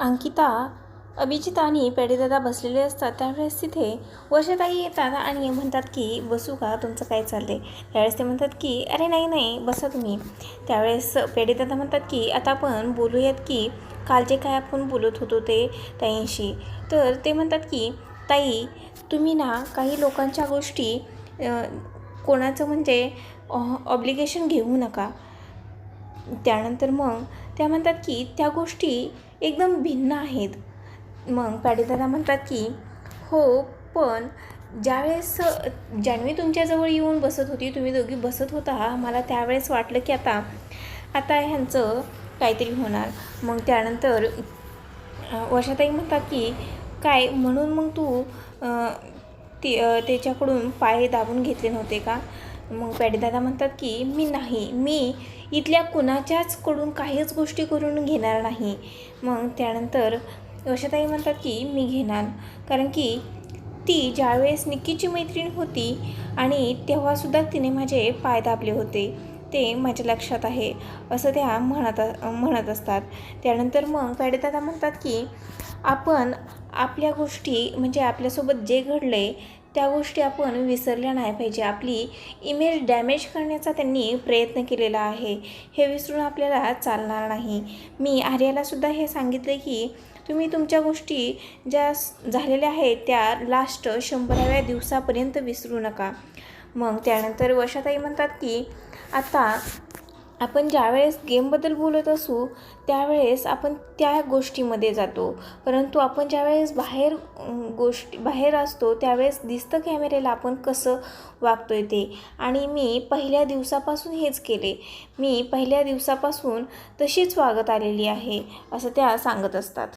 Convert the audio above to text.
अंकिता अभिजित आणि पेढेदादा बसलेले असतात. त्यावेळेस तिथे वर्षाताई येतात आणि म्हणतात की बसू का? तुमचं काय चाललं आहे त्यावेळेस ते म्हणतात की अरे नाही नाही बसा तुम्ही. त्यावेळेस पेढेदादा म्हणतात की आता आपण बोलूयात की काल जे काय आपण बोलत होतो ते ताईंशी? तर ते म्हणतात की ताई तुम्ही ना काही लोकांच्या गोष्टी कोणाचं म्हणजे ऑब्लिगेशन घेऊ नका. त्यानंतर मग त्या म्हणतात की त्या गोष्टी एकदम भिन्न आहेत. मग पॅडीदादा म्हणतात की हो पण ज्यावेळेस जान्हवी तुमच्याजवळ येऊन बसत होती तुम्ही दोघी बसत होता मला त्यावेळेस वाटलं की आता आता ह्यांचं काहीतरी होणार. मग त्यानंतर वर्षाताई म्हणतात की काय म्हणून मग तू ती त्याच्याकडून पाय दाबून घेतले नव्हते का? मग पॅडीदादा म्हणतात की मी नाही. मी इथल्या कुणाच्याच कडून काहीच गोष्टी करून घेणार नाही. मग त्यानंतर वर्षाताई म्हणतात की मी घेणार. कारण की ती ज्यावेळेस निक्कीची मैत्रीण होती आणि तेव्हासुद्धा तिने माझे पाय दाबले होते. ते माझ्या लक्षात आहे असं त्या म्हणत म्हणत असतात. त्यानंतर मग पॅडेदादा म्हणतात की आपण आपल्या गोष्टी म्हणजे आपल्यासोबत जे घडले त्या गोष्टी आपण विसरल्या नाही पाहिजे. आपली इमेज डॅमेज करण्याचा त्यांनी प्रयत्न केलेला आहे. हे विसरून आपल्याला चालणार नाही. मी आर्यालासुद्धा हे सांगितले की तुम्ही तुमच्या गोष्टी ज्या झालेल्या आहेत त्या लास्ट शंभराव्या दिवसापर्यंत विसरू नका. मग त्यानंतर वशाताई म्हणतात की आता आपण ज्यावेळेस गेमबद्दल बोलत असू त्यावेळेस आपण त्या गोष्टीमध्ये जातो. परंतु आपण ज्यावेळेस बाहेर गोष्टी बाहेर असतो त्यावेळेस दिसतं कॅमेऱ्याला आपण कसं वागतो आहे ते. आणि मी पहिल्या दिवसापासून हेच केले. मी पहिल्या दिवसापासून तशीच वागत आलेली आहे असं त्या सांगत असतात.